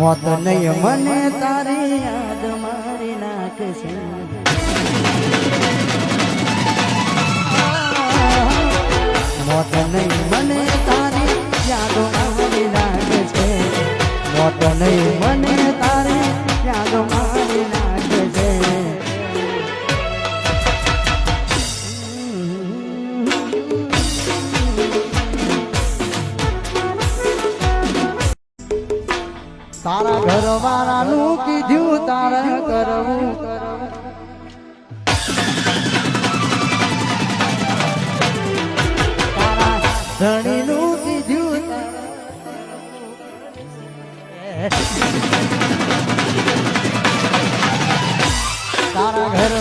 મોત નહીં મને તારી યાદ મારી નાખશે. તારા ઘર વાળાનું કીધું તારે કરવું. તારા ધણીનું કીધું તારા ઘર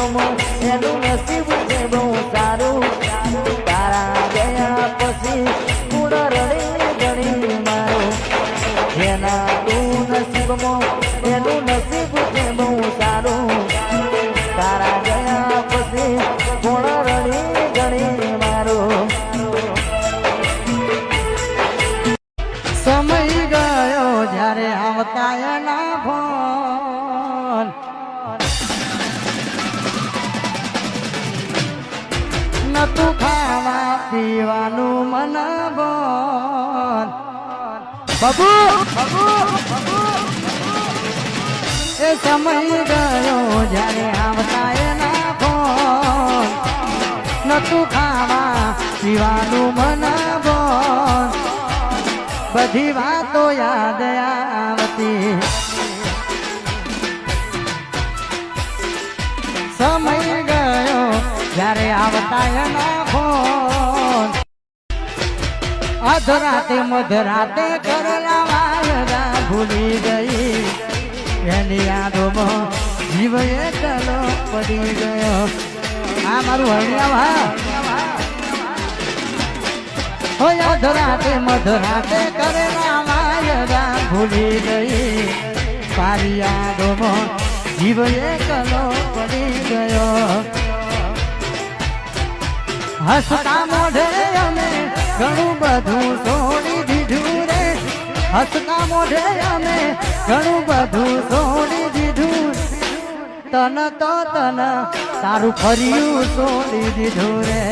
નસીબમાં એનું નસીબ છે બહુ સારું. તારા ગયા પછી કુળ રડી ગણી મારો. જેના તું નસીબમાં, એનું નસીબ છે બહુ સારું. તારા ગયા પછી કુળ રડી ગણી મારો. સમય ગયો જ્યારે આવતા એના નતું ખાવા પીવાનું મન બોન. બબુ બબુ એ સમય ગયો જ્યારે આવતા એના ફોન. નતું ખાવા પીવાનું મન બોન. બધી વાતો યાદ આવતી. સમય જ્યારે આવતા એનો ફોન. અધરાતે મધરાતે કરેલા વાયદા ભૂલી ગઈ. એની યાદોમાં જીવ એકલો પડી ગયો. આ મારું હળિયા હોય અધરાતે મધરાતે કરેલા વાયદા ભૂલી ગઈ. તારી યાદોમાં જીવ એકલો પડી ગયો. હસતા મોઢે અમે ઘણું બધું સોડી દીધું રે. હસતા મોઢે અમે ઘણું બધું સોડી દીધું. તન તો તન તારું ફર્યું સોડી દીધું રે.